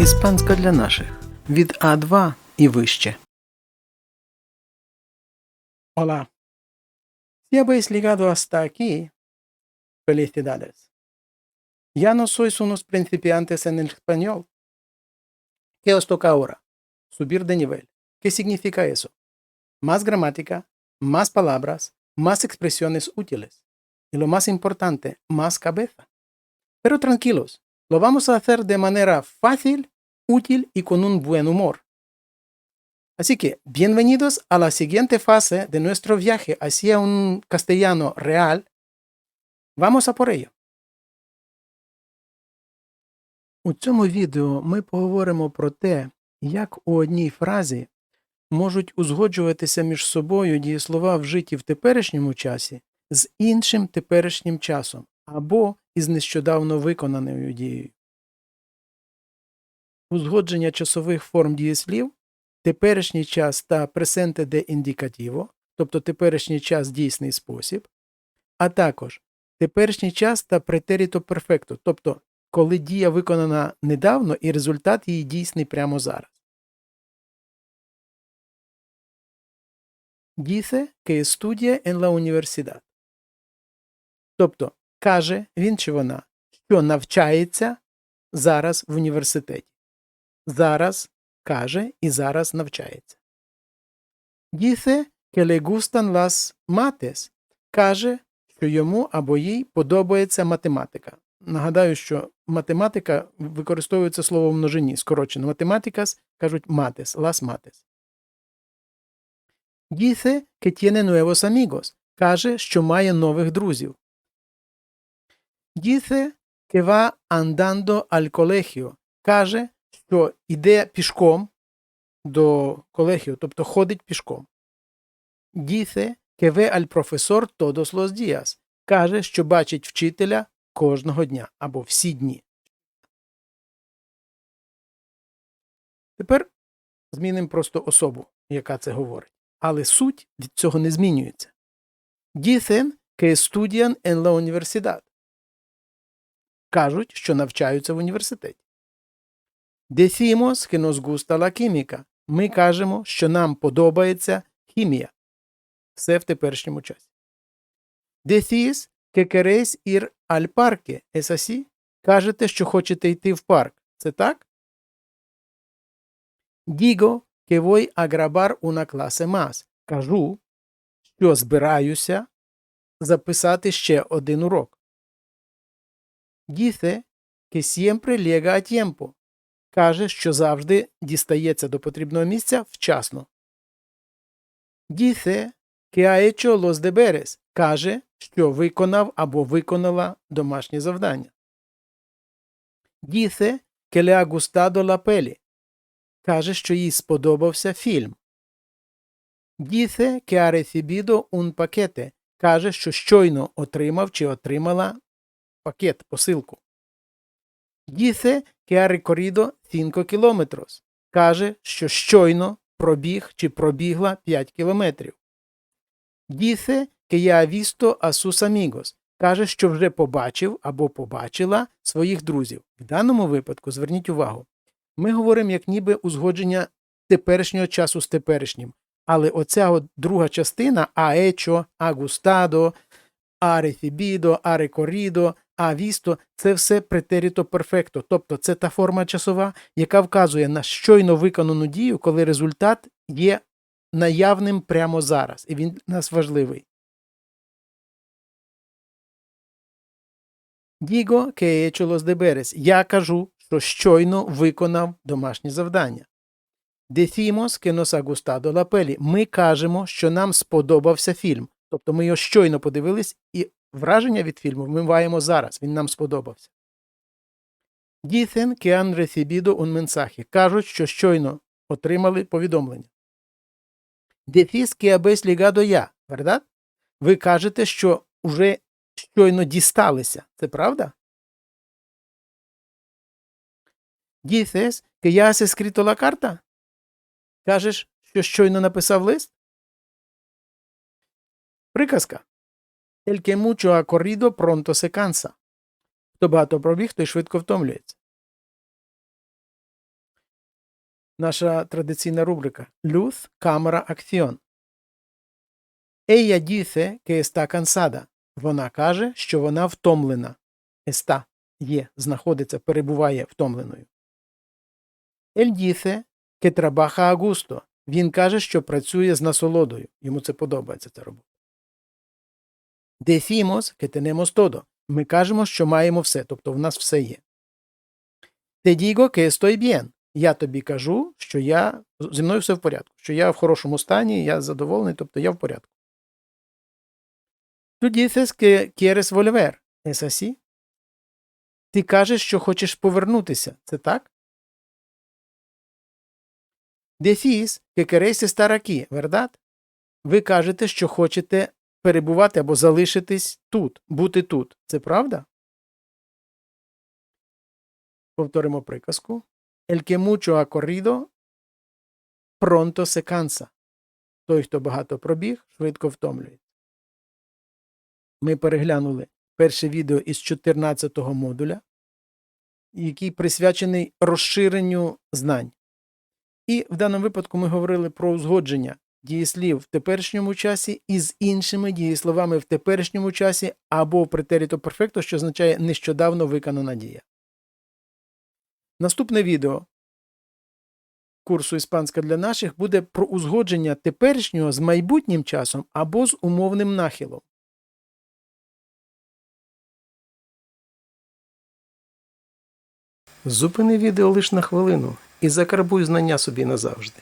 Іспанська для наших від А2 і вище. Hola. Si habéis llegado hasta aquí, felicidades. Ya no sois unos principiantes en el español. ¿Qué os toca ahora? Subir de nivel. ¿Qué significa eso? Más gramática, más palabras, más expresiones útiles. Y lo más importante, más cabeza. Pero tranquilos, lo vamos a hacer de manera fácil, útil y con un buen humor. Así que, bienvenidos a la siguiente fase de nuestro viaje hacia un castellano real. Vamos a por ello. У цьому відео ми поговоримо про те, як у одній фразі можуть узгоджуватися між собою дієслова вжиті в теперішньому часі з іншим теперішнім часом або із нещодавно виконаною дією. Узгодження часових форм дієслів, теперішній час та пресенте де індикативо, тобто теперішній час дійсний спосіб, а також теперішній час та претеріто перфекто, тобто коли дія виконана недавно і результат її дійсний прямо зараз. Dice que estudia en la universidad. Тобто каже він чи вона, що навчається зараз в університеті. Зараз каже і зараз навчається. Dice que le gustan las mates. Каже, що йому або їй подобається математика. Нагадаю, що математика використовується слово в множині, скорочено. Математикас кажуть матес, las mates. Dice que tiene nuevos. Каже, що має нових друзів. Dice que va andando al. Каже, що йде пішком до колегію, тобто ходить пішком. Que ve al profesor todos los días. Каже, що бачить вчителя кожного дня або всі дні. Тепер змінимо просто особу, яка це говорить. Але суть від цього не змінюється. Dicen que estudian en la universidad. Кажуть, що навчаються в університеті. Decimos que nos gusta la química. Ми кажемо, що нам подобається хімія. Все в теперішньому часі. Decís que queréis ir al parque. Es así? Кажете, що хочете йти в парк. Це так? Digo que voy a grabar una clase más. Кажу, що збираюся записати ще один урок. Dice que siempre llega a tiempo. Каже, що завжди дістається до потрібного місця вчасно. Ha hecho los deberes. Каже, що виконав або виконала домашнє завдання. Dice que le ha. Каже, що їй сподобався фільм. Dice que ha recibido un. Каже, що щойно отримав чи отримала пакет, посилку. Dice que ha recorrido 5 кілометрос. Каже, що щойно пробіг чи пробігла 5 кілометрів. Dice que ya ha visto a sus amigos. Каже, що вже побачив або побачила своїх друзів. В даному випадку зверніть увагу. Ми говоримо як ніби узгодження теперішнього часу з теперішнім. Але оця от друга частина ha hecho, ha gustado, ha visto – це все претеріто перфекто. Тобто це та форма часова, яка вказує на щойно виконану дію, коли результат є наявним прямо зараз, і він для нас важливий. Digo que he hecho los deberes. Я кажу, що щойно виконав домашнє завдання. Decimos que nos peli. Ми кажемо, що нам сподобався фільм. Тобто ми його щойно подивились, і враження від фільму ми маємо зараз. Він нам сподобався. Que han recibido un. Кажуть, що щойно отримали повідомлення. Que habéis llegado ya, verdad? Ви кажете, що вже щойно дісталися. Це правда? Ya has escrito la carta? Кажеш, що щойно написав лист? Приказка. El que mucho ha corrido pronto se cansa. Хто багато пробіг, той швидко втомлюється. наша традиційна рубрика Luz, cámara, acción. Ella dice que está cansada. Вона каже, що вона втомлена. Está є, знаходиться, перебуває втомленою. Él dice que trabaja a gusto. Він каже, що працює з насолодою. Йому це подобається ця робота. Decimos que tenemos todo. Ми кажемо, що маємо все, тобто в нас все є. Te digo que estoy bien. Я тобі кажу, що я зі мною все в порядку, що я в хорошому стані, я задоволений, тобто я в порядку. Tú dices que quieres volver. Es así? Ти кажеш, що хочеш повернутися. Це так? Decís que queréis estar aquí, ¿verdad? Ви кажете, що хочете перебувати або залишитись тут, бути тут. Це правда? Повторимо приказку. El que mucho ha corrido, pronto se cansa. Той, хто багато пробіг, швидко втомлюється. Ми переглянули перше відео із 14-го модуля, який присвячений розширенню знань. І в даному випадку ми говорили про узгодження дієслів в теперішньому часі із іншими дієсловами в теперішньому часі або претеріто перфекто, що означає нещодавно виконана дія. Наступне відео курсу Іспанська для наших буде про узгодження теперішнього з майбутнім часом або з умовним нахилом. Зупини відео лише на хвилину і закарбуй знання собі назавжди.